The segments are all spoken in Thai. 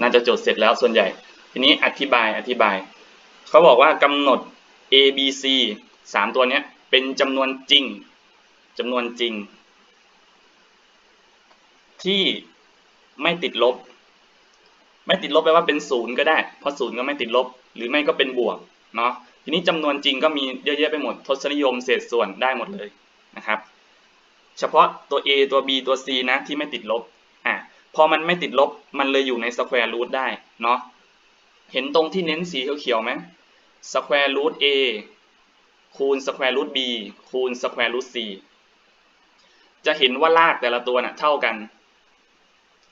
น่าจะจดเสร็จแล้วส่วนใหญ่ ทีนี้อธิบายอธิบาย เขาบอกว่ากำหนด a b c สามตัวเนี้ยเป็นจำนวนจริงจำนวนจริง ที่ไม่ติดลบ ไม่ติดลบแปลว่าเป็นศูนย์ก็ได้ เพราะศูนย์ก็ไม่ติดลบ หรือไม่ก็เป็นบวกเนาะทีนี้จำนวนจริงก็มีเยอะแยะไปหมดทศนิยมเศษส่วนได้หมดเลยนะครับ เฉพาะตัว a ตัว b ตัว c นะที่ไม่ติดลบ พอมันไม่ติดลบมันเลยอยู่ในสแควร์รูทได้เนาะเห็นตรงที่เน้นสีเขียวๆไหมสแควร์รูท a คูณสแควร์รูท b คูณสแควร์รูท c จะเห็นว่ารากแต่ละตัวน่ะเท่ากัน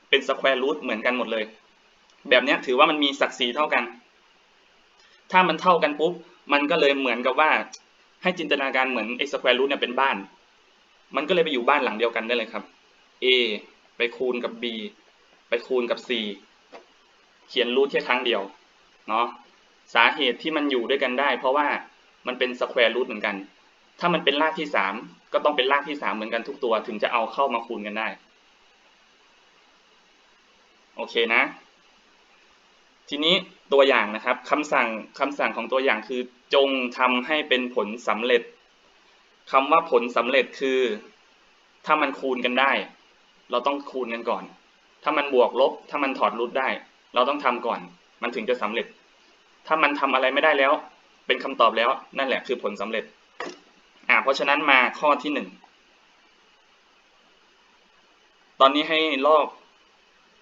เป็นสแควร์รูทเหมือนกันหมดเลย แบบนี้ถือว่ามันมีศักดิ์ศรีเท่ากัน ถ้ามันเท่ากันปุ๊บ มันก็เลยเหมือนกับว่า ให้จินตนาการเหมือนไอ้สแควร์รูทเนี่ยเป็นบ้าน มันก็เลยไปอยู่บ้านหลังเดียวกันได้เลยครับ a ไปคูณกับ b ไปคูณกับ c เขียนรูทแค่ครั้งเดียวเนาะสาเหตุที่มันอยู่ด้วยกันได้ เพราะว่ามันเป็นสแควร์รูทเหมือนกัน ถ้ามันเป็นรากที่สามก็ต้องเป็นรากที่สามเหมือนกันทุกตัว ถึงจะเอาเข้ามาคูณกันได้ โอเคนะ ทีนี้ตัวอย่างนะครับคำสั่งคำสั่งของตัวอย่างคือจงทำให้เป็นผลสำเร็จคำว่าผลสำเร็จคือ ถ้ามันคูณกันได้ เราต้องคูณกันก่อน ถ้ามันบวกลบ ถ้ามันถอดรูทได้ เราต้องทำก่อน มันถึงจะสำเร็จ ถ้ามันทำอะไรไม่ได้แล้ว เป็นคำตอบแล้ว นั่นแหละคือผลสำเร็จ อ่า เพราะฉะนั้นมาข้อที่หนึ่ง ตอนนี้ให้ลอก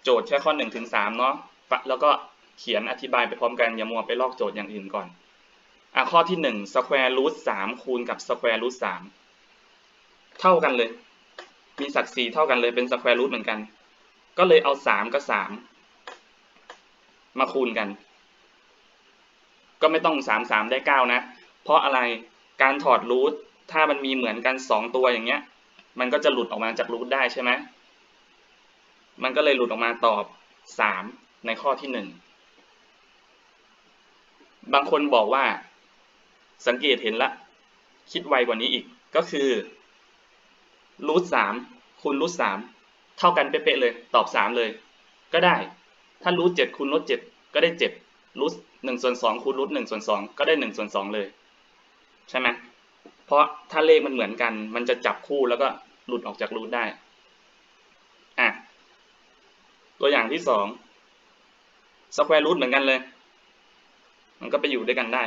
โจทย์แค่ข้อหนึ่งถึงสามเนาะ แล้วก็เขียนอธิบายไปพร้อมกัน อย่ามัวไปลอกโจทย์อย่างอื่นก่อน อะข้อที่หนึ่งสแควร์รูทสามคูณกับสแควร์รูทสามเท่ากันเลย มีศักดิ์ศรีเท่ากันเลยเป็นสแควร์รูทเหมือนกัน ก็เลยเอาสามกับสามมาคูณกัน ก็ไม่ต้องสามสามได้เก้านะ เพราะอะไรการถอดรูทถ้ามันมีเหมือนกันสองตัวอย่างเงี้ย มันก็จะหลุดออกมาจากรูทได้ใช่ไหมมันก็เลยหลุดออกมาตอบสามในข้อที่หนึ่งบางคนบอกว่าสังเกตเห็นละ คิดไวกว่านี้อีกก็คือ รูทสามคูณรูทสามเท่ากันเป๊ะๆเลย ตอบสามเลย ก็ได้ ถ้ารูทเจ็ดคูณรูทเจ็ดก็ได้เจ็ดรูทหนึ่งส่วนสองคูณรูทหนึ่งส่วนสองก็ได้หนึ่งส่วนสองเลย ใช่ไหมเพราะถ้าเลขมันเหมือนกัน มันจะจับคู่แล้วก็หลุดออกจากรูทได้อะตัวอย่างที่สองสแควร์รูทเหมือนกันเลย มันก็ไปอยู่ด้วยกันได้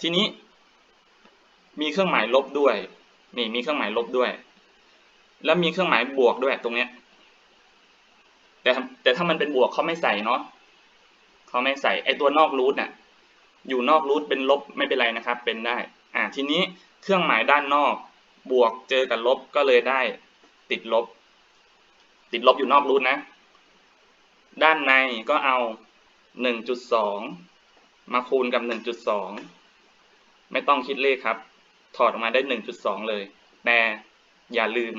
ทีนี้ มีเครื่องหมายลบด้วย นี่มีเครื่องหมายลบด้วย แล้วมีเครื่องหมายบวกด้วยตรงเนี้ย แต่แต่ถ้ามันเป็นบวกเขาไม่ใส่เนาะเขาไม่ใส่ไอตัวนอกรูทน่ะ อยู่นอกรูทเป็นลบไม่เป็นไรนะครับ เป็นได้ อ่าทีนี้เครื่องหมายด้านนอกบวกเจอกับลบก็เลยได้ติดลบ ติดลบอยู่นอกรูทนะ ด้านในก็เอา 1.2 มาคูณกับ 1.2 ไม่ต้องคิดเลขครับ ถอดออกมาได้ 1.2 เลย แต่อย่าลืม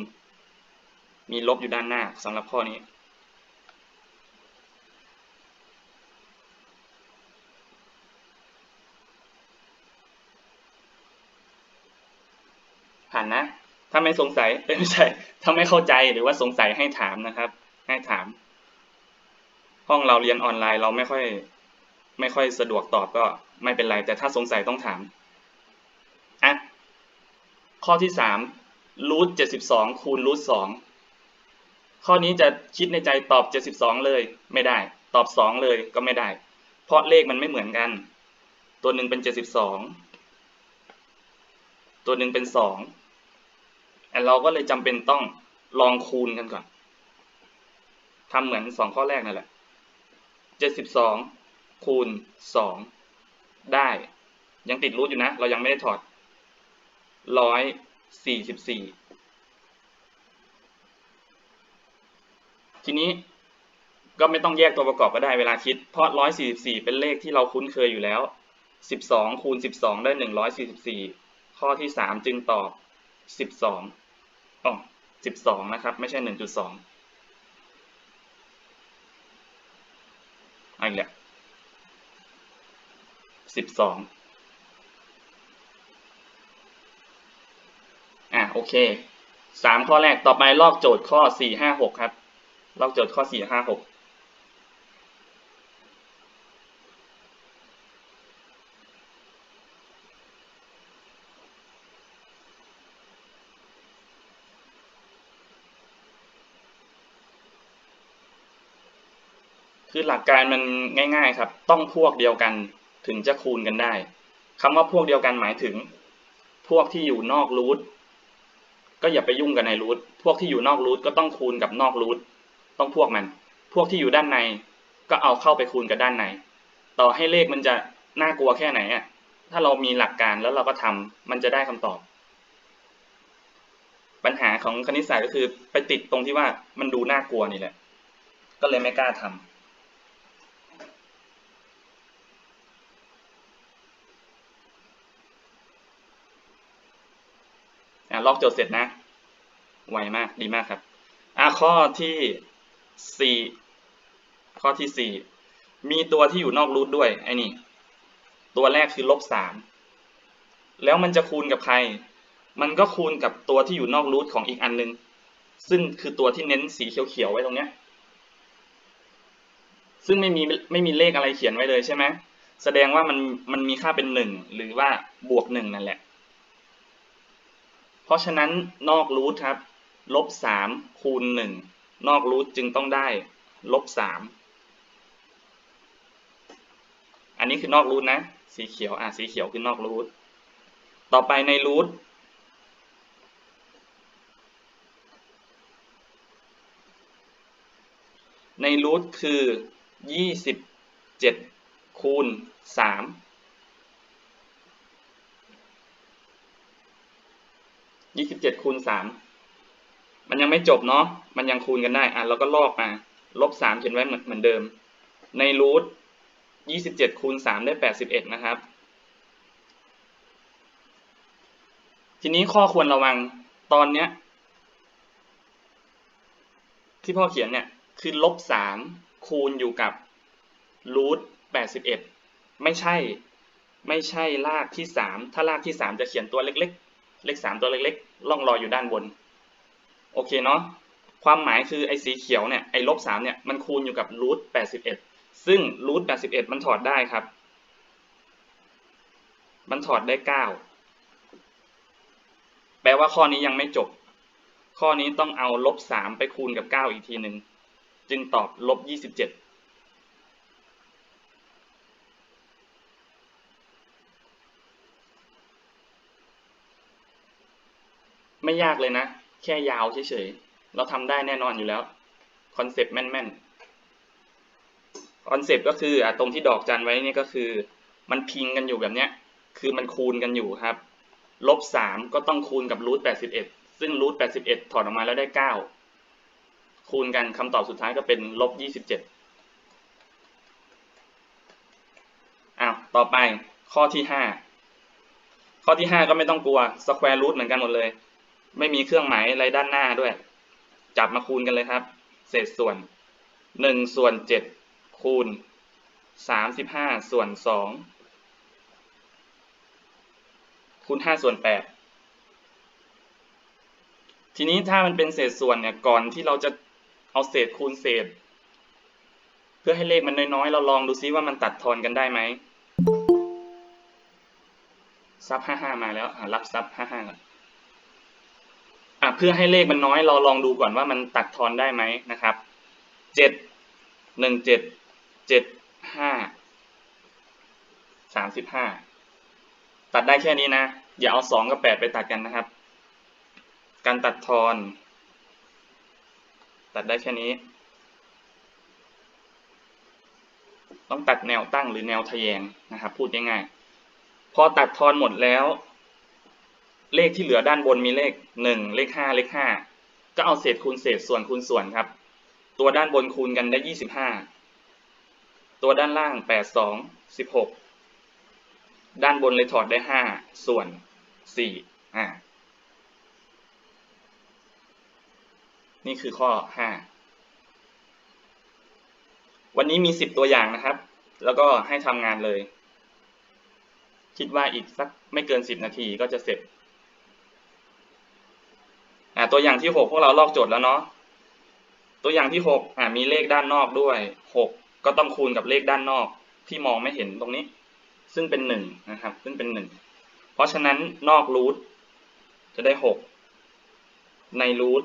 มีลบอยู่ด้านหน้าสำหรับข้อนี้ ผ่านนะ ถ้าไม่สงสัยไม่ใช่ ถ้าไม่เข้าใจหรือว่าสงสัยให้ถามนะครับ ให้ถาม ห้องเราเรียนออนไลน์เราไม่ค่อย ไม่ค่อยสะดวกตอบก็ไม่เป็นไร แต่ถ้าสงสัยต้องถาม อะข้อที่สามรูทเจ็ดสิบสองคูณรูทสองข้อนี้จะคิดในใจตอบเจ็ดสิบสองเลยไม่ได้ ตอบสองเลยก็ไม่ได้ เพราะเลขมันไม่เหมือนกัน ตัวหนึ่งเป็นเจ็ดสิบสองตัวหนึ่งเป็นสองเราก็เลยจำเป็นต้องลองคูณกันก่อนทำเหมือนสองข้อแรกนั่นแหละเจ็ดสิบสองคูณสองได้ ยังติดรูทอยู่นะ เรายังไม่ได้ถอด ร้อยสี่สิบสี่ทีนี้ก็ไม่ต้องแยกตัวประกอบก็ได้เวลาคิด เพราะร้อยสี่สิบสี่เป็นเลขที่เราคุ้นเคยอยู่แล้วสิบสองคูณสิบสองได้หนึ่งร้อยสี่สิบสี่ข้อที่สามจึงตอบสิบสองอ๋อสิบสองนะครับ ไม่ใช่หนึ่งจุดสองอันนี้แหละอง โอเคสามข้อแรกต่อไปลอกโจทย์ข้อสี่ห้าหกครับ ลอกโจทย์ข้อสี่ห้าหกคือหลักการมันง่าย ๆครับ ต้องพวกเดียวกันถึงจะคูณกันได้คำว่าพวกเดียวกันหมายถึง พวกที่อยู่นอกรูท ก็อย่าไปยุ่งกับในรูทพวกที่อยู่นอกรูทก็ต้องคูณกับนอกรูทต้องพวกมัน พวกที่อยู่ด้านในก็เอาเข้าไปคูณกับด้านใน ต่อให้เลขมันจะน่ากลัวแค่ไหนอะถ้าเรามีหลักการแล้วเราก็ทำมันจะได้คำตอบ ปัญหาของคณิตศาสตร์ก็คือไปติดตรงที่ว่ามันดูน่ากลัวนี่แหละ ก็เลยไม่กล้าทำ ลอกโจทย์เสร็จนะ ไวมากดีมากครับอะข้อที่สี่ข้อที่สี่มีตัวที่อยู่นอกรูทด้วยไอ้นี่ ตัวแรกคือลบสามแล้วมันจะคูณกับใคร มันก็คูณกับตัวที่อยู่นอกรูทของอีกอันนึง ซึ่งคือตัวที่เน้นสีเขียวๆไว้ตรงเนี้ย ซึ่งไม่มีไม่มีเลขอะไรเขียนไว้เลยใช่ไหมแสดงว่ามันมันมีค่าเป็นหนึ่งหรือว่าบวกหนึ่งนั่นแหละ เพราะฉะนั้นนอกรูทครับลบสามคูณหนึ่งนอกรูทจึงต้องได้ลบสามอันนี้คือนอกรูทนะ สีเขียวอะสีเขียวคือนอกรูทต่อไปในรูทในรูทคือ 27 คูณ 3 ยี่สิบเจ็ดคูณสามมันยังไม่จบเนาะ มันยังคูณกันได้ อะเราก็ลอกมา ลบสามเขียนไว้เหมือนเหมือนเดิม ในรูทยี่สิบเจ็ดคูณสามได้แปดสิบเอ็ดนะครับ ทีนี้ข้อควรระวังตอนเนี้ย ที่พ่อเขียนเนี่ย คือลบสามคูณอยู่กับรูทแปดสิบเอ็ดไม่ใช่ ไม่ใช่ลากที่สามถ้าลากที่สามจะเขียนตัวเล็กๆ เลขสามตัวเล็กๆล่องรอยอยู่ด้านบน โอเคเนาะความหมายคือไอ้สีเขียวเนี่ยไอ้ลบสามเนี่ยมันคูณอยู่กับรูทแปดสิบเอ็ดซึ่งรูทแปดสิบเอ็ดมันถอดได้ครับ มันถอดได้เก้าแปลว่าข้อนี้ยังไม่จบ ข้อนี้ต้องเอาลบสามไปคูณกับเก้าอีกทีหนึ่งจึงตอบลบยี่สิบเจ็ด ไม่ยากเลยนะ แค่ยาวเฉยๆ เราทำได้แน่นอนอยู่แล้ว คอนเซปต์แม่นๆ คอนเซปต์ก็คืออะตรงที่ดอกจันไว้นี่ก็คือ มันพิงกันอยู่แบบเนี้ย คือมันคูณกันอยู่ครับ ลบสามก็ต้องคูณกับรูทแปดสิบเอ็ดซึ่งรูทแปดสิบเอ็ดถอดออกมาแล้วได้เก้าคูณกันคำตอบสุดท้ายก็เป็นลบยี่สิบเจ็ดอ้าว ต่อไปข้อที่ห้าข้อที่ห้าก็ไม่ต้องกลัวสแควร์รูทเหมือนกันหมดเลย ไม่มีเครื่องหมายอะไรด้านหน้าด้วย จับมาคูณกันเลยครับ เศษส่วนหนึ่งส่วนเจ็ดคูณสามสิบห้าส่วนสองคูณห้าส่วนแปดทีนี้ถ้ามันเป็นเศษส่วนเนี่ยก่อนที่เราจะเอาเศษคูณเศษ เพื่อให้เลขมันน้อยๆ เราลองดูซิว่ามันตัดทอนกันได้ไหมซับห้าห้ามาแล้วรับซับห้าห้าก่อน เพื่อให้เลขมันน้อยเราลองดูก่อนว่ามันตัดทอนได้ไหมนะครับเจ็ดหนึ่งเจ็ดเจ็ดห้าสามสิบห้าตัดได้แค่นี้นะ อย่าเอาสองกับแปดไปตัดกันนะครับ การตัดทอน ตัดได้แค่นี้ ต้องตัดแนวตั้งหรือแนวทะแยงนะครับ พูดง่ายๆพอตัดทอนหมดแล้ว เลขที่เหลือด้านบนมีเลขหนึ่งเลขห้าเลขห้าก็เอาเศษคูณเศษส่วนคูณส่วนครับ ตัวด้านบนคูณกันได้ยี่สิบห้าตัวด้านล่างแปดสองสิบหกด้านบนเลยถอดได้ห้าส่วนสี่อ่า นี่คือข้อห้าวันนี้มีสิบตัวอย่างนะครับ แล้วก็ให้ทำงานเลย คิดว่าอีกสักไม่เกินสิบนาทีก็จะเสร็จ อ่าตัวอย่างที่หกพวกเราลอกโจทย์แล้วเนาะตัวอย่างที่หกอ่ามีเลขด้านนอกด้วยหกก็ต้องคูณกับเลขด้านนอกที่มองไม่เห็นตรงนี้ ซึ่งเป็นหนึ่งนะครับ ซึ่งเป็นหนึ่งเพราะฉะนั้นนอกรูทจะได้หกในรูท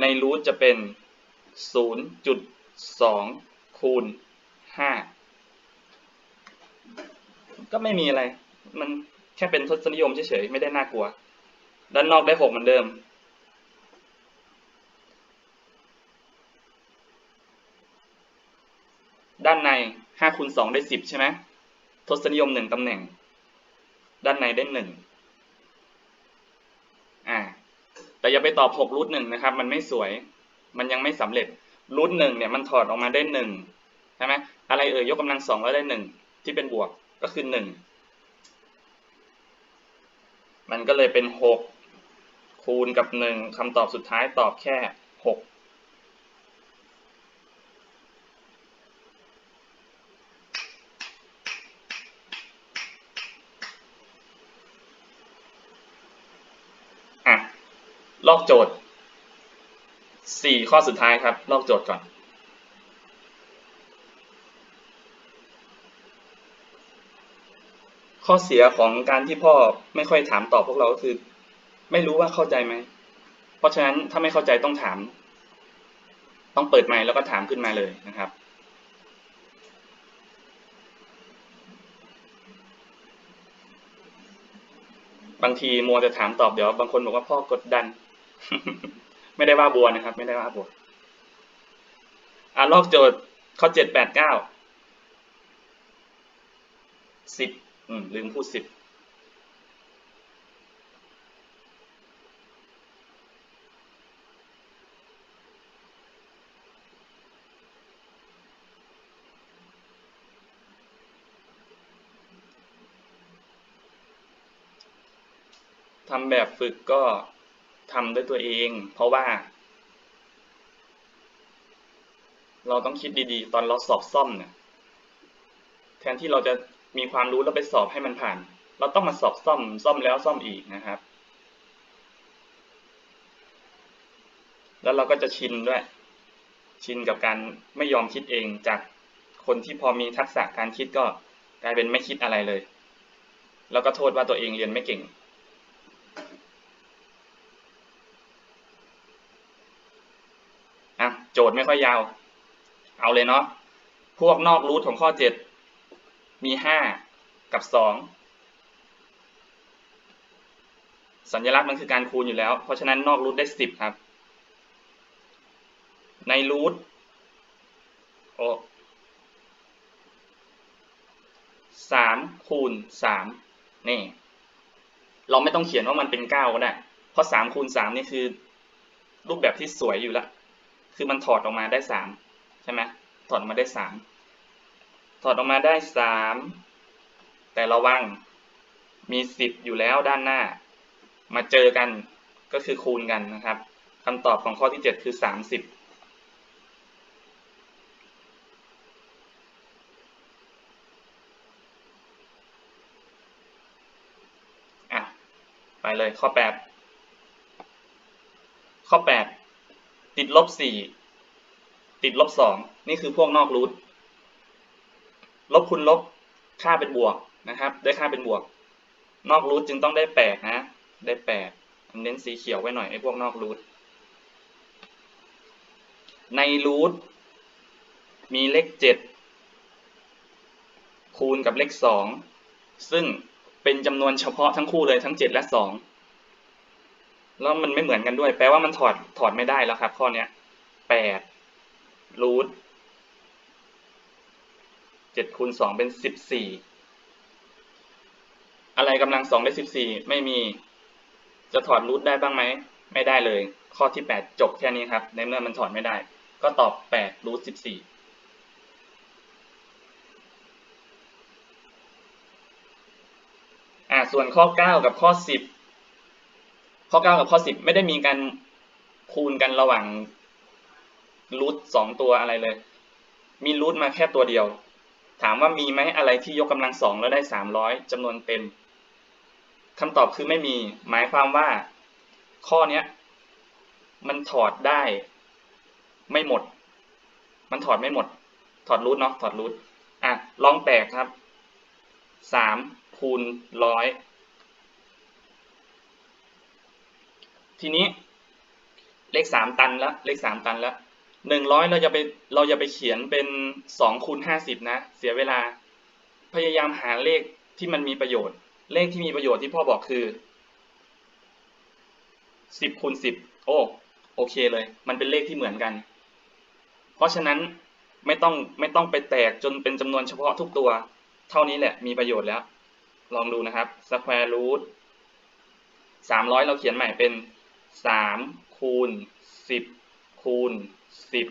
ในรูทจะเป็นศูนย์จุดสองคูณห้าก็ไม่มีอะไร มัน แค่เป็นทศนิยมเฉยๆไม่ได้น่ากลัว ด้านนอกได้หกเหมือนเดิม ด้านในห้าคูณสองได้สิบใช่ไหมทศนิยมหนึ่งตำแหน่ง ด้านในได้หนึ่งอ่า แต่อย่าไปตอบหกรูทหนึ่งนะครับ มันไม่สวย มันยังไม่สำเร็จรูทหนึ่งเนี่ยมันถอดออกมาได้หนึ่งใช่ไหมอะไรเอ่ยยกกำลังสองแล้วได้หนึ่งที่เป็นบวกก็คือหนึ่ง มันก็เลยเป็นหกคูณกับหนึ่งคำตอบสุดท้ายตอบแค่หกอะลอกโจทย์สี่ข้อสุดท้ายครับ ลอกโจทย์ก่อน ข้อเสียของการที่พ่อไม่ค่อยถามตอบพวกเราก็คือ ไม่รู้ว่าเข้าใจไหม เพราะฉะนั้นถ้าไม่เข้าใจต้องถาม ต้องเปิดไมค์แล้วก็ถามขึ้นมาเลยนะครับ บางทีมัวจะถามตอบเดี๋ยวบางคนบอกว่าพ่อกดดัน ไม่ได้ว่าบัวนะครับ ไม่ได้ว่าบัวอ่าลอกโจทย์ข้อเจ็ดแปดเก้าสิบ อืม ลืมพูดสิบทำแบบฝึกก็ทำด้วยตัวเอง เพราะว่า เราต้องคิดดีๆ ตอนเราสอบซ่อมเนี่ยแทนที่เราจะ มีความรู้แล้วไปสอบให้มันผ่าน เราต้องมาสอบซ่อมซ่อมแล้วซ่อมอีกนะครับ แล้วเราก็จะชินด้วย ชินกับการไม่ยอมคิดเองจากคนที่พอมีทักษะการคิดก็กลายเป็นไม่คิดอะไรเลย แล้วก็โทษว่าตัวเองเรียนไม่เก่ง อะ โจทย์ไม่ค่อยยาว เอาเลยเนาะ พวกนอกรูทของข้อเจ็ด มีห้ากับสองสัญลักษณ์มันคือการคูณอยู่แล้ว เพราะฉะนั้นนอกรูทได้สิบครับ ในรูทโอ้สามคูณสามนี่ เราไม่ต้องเขียนว่ามันเป็นเก้าก็ได้ เพราะสามคูณสามนี่คือ รูปแบบที่สวยอยู่แล้วคือมันถอดออกมาได้สามใช่ไหมถอดออกมาได้สาม ถอดออกมาได้สามแต่ระวังมีสิบอยู่แล้วด้านหน้า มาเจอกันก็คือคูณกันนะครับคำตอบของข้อที่เจ็ดคือสามสิบไปเลยข้อแปดข้อแปดติดลบสี่ติดลบสองนี่คือพวกนอกรูท ลบคูณลบค่าเป็นบวกนะครับ ได้ค่าเป็นบวก นอกรูทจึงต้องได้แปดนะ ได้แปดเน้นสีเขียวไว้หน่อยไอ้พวกนอกรูทในรูทมีเลขเจ็ดคูณกับเลขสองซึ่งเป็นจำนวนเฉพาะทั้งคู่เลยทั้งเจ็ดและสองแล้วมันไม่เหมือนกันด้วย แปลว่ามันถอดถอดไม่ได้แล้วครับ ข้อนี้แปดรูท เจ็ดคูณสองเป็นสิบสี่อะไรกำลังสองได้สิบสี่ไม่มี จะถอดรูทได้บ้างไหม ไม่ได้เลย ข้อที่แปดจบแค่นี้ครับ ในเมื่อมันถอดไม่ได้ ก็ตอบแปดรูทสิบสี่อ่าส่วนข้อเก้ากับข้อสิบข้อเก้ากับข้อสิบไม่ได้มีการคูณกันระหว่างรูทสองตัวอะไรเลย มีรูทมาแค่ตัวเดียว ถามว่ามีไหมอะไรที่ยกกำลังสองแล้วได้สามร้อยจำนวนเต็มคำตอบคือไม่มี หมายความว่า ข้อเนี้ยมันถอดได้ ไม่หมด มันถอดไม่หมด ถอดรูทเนาะถอดรูทอะลองแตกครับสามคูณร้อยทีนี้เลขสามตันแล้วเลขสามตันแล้ว หนึ่งร้อยเราจะไปเราจะไปเขียนเป็นสองคูณห้าสิบนะ เสียเวลา พยายามหาเลขที่มันมีประโยชน์ เลขที่มีประโยชน์ที่พ่อบอกคือสิบคูณสิบโอ้โอเคเลย มันเป็นเลขที่เหมือนกัน เพราะฉะนั้นไม่ต้องไม่ต้องไปแตกจนเป็นจำนวนเฉพาะทุกตัว เท่านี้แหละมีประโยชน์แล้ว ลองดูนะครับ square root สามร้อยเราเขียนใหม่เป็นสามคูณสิบคูณ สิบ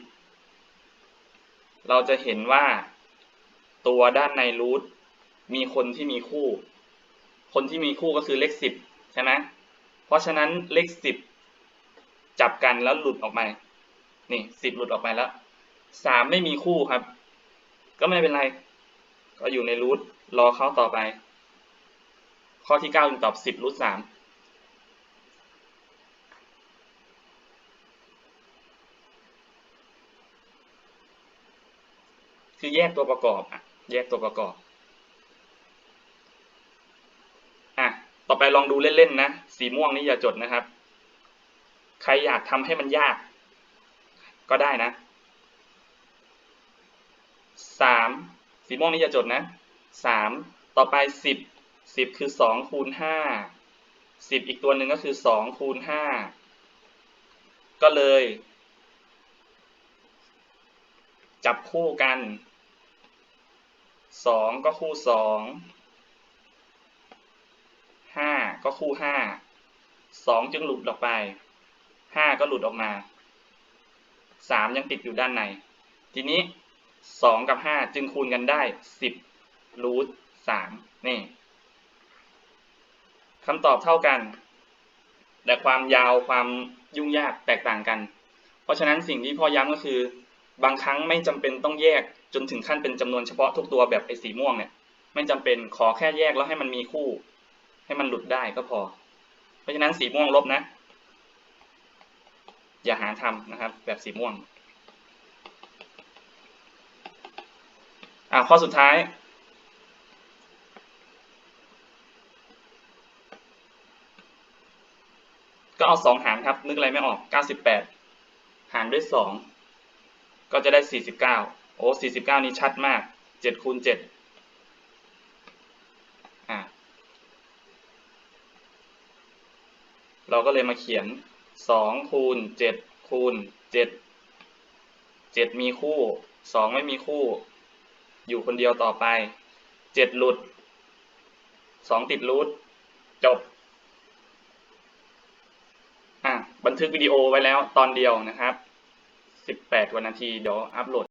เราจะเห็นว่าตัวด้านในรูทมีคนที่มีคู่ คนที่มีคู่ก็คือเลขสิบใช่ไหมเพราะฉะนั้นเลขสิบจับกันแล้วหลุดออกมา นี่สิบหลุดออกมาแล้วสามไม่มีคู่ครับ ก็ไม่เป็นไร ก็อยู่ในรูทรอเข้าต่อไป ข้อที่9จึงตอสิบรูทสาม คือแยกตัวประกอบอะแยกตัวประกอบอะต่อไปลองดูเล่นๆนะ สีม่วงนี่อย่าจดนะครับ ใครอยากทำให้มันยาก ก็ได้นะสามสีม่วงนี่อย่าจดนะสามต่อไปสิบสิบคือสองคูณห้าสิบอีกตัวหนึ่งก็คือสองคูณห้าก็เลย จับคู่กัน สองก็คู่สองห้าก็คู่ห้าสองจึงหลุดออกไปห้าก็หลุดออกมาสามยังติดอยู่ด้านใน ทีนี้สองกับห้าจึงคูณกันได้สิบรูทสามนี่คำตอบเท่ากัน แต่ความยาวความยุ่งยากแตกต่างกัน เพราะฉะนั้นสิ่งที่พ่อย้ำก็คือ บางครั้งไม่จำเป็นต้องแยก จนถึงขั้นเป็นจำนวนเฉพาะทุกตัวแบบไอ้สีม่วงเนี่ย ไม่จำเป็นขอแค่แยกแล้วให้มันมีคู่ ให้มันหลุดได้ก็พอ เพราะฉะนั้นสีม่วงลบนะ อย่าหาทำนะครับ แบบสีม่วงอ่าข้อสุดท้ายก็เอาสองหารครับ นึกอะไรไม่ออกเก้าสิบแปดหารด้วยสองก็จะได้สี่สิบเก้า โอ้สี่สิบเก้านี้ชัดมากเจ็ดคูณเจ็ดอ่าเราก็เลยมาเขียนสองคูณเจ็ดคูณเจ็ดเจ็ดมีคู่สองไม่มีคู่ อยู่คนเดียวต่อไปเจ็ดหลุดสองติดรูทจบอะบันทึกวิดีโอไว้แล้วตอนเดียวนะครับ 18กว่านาที เดี๋ยวอัปโหลด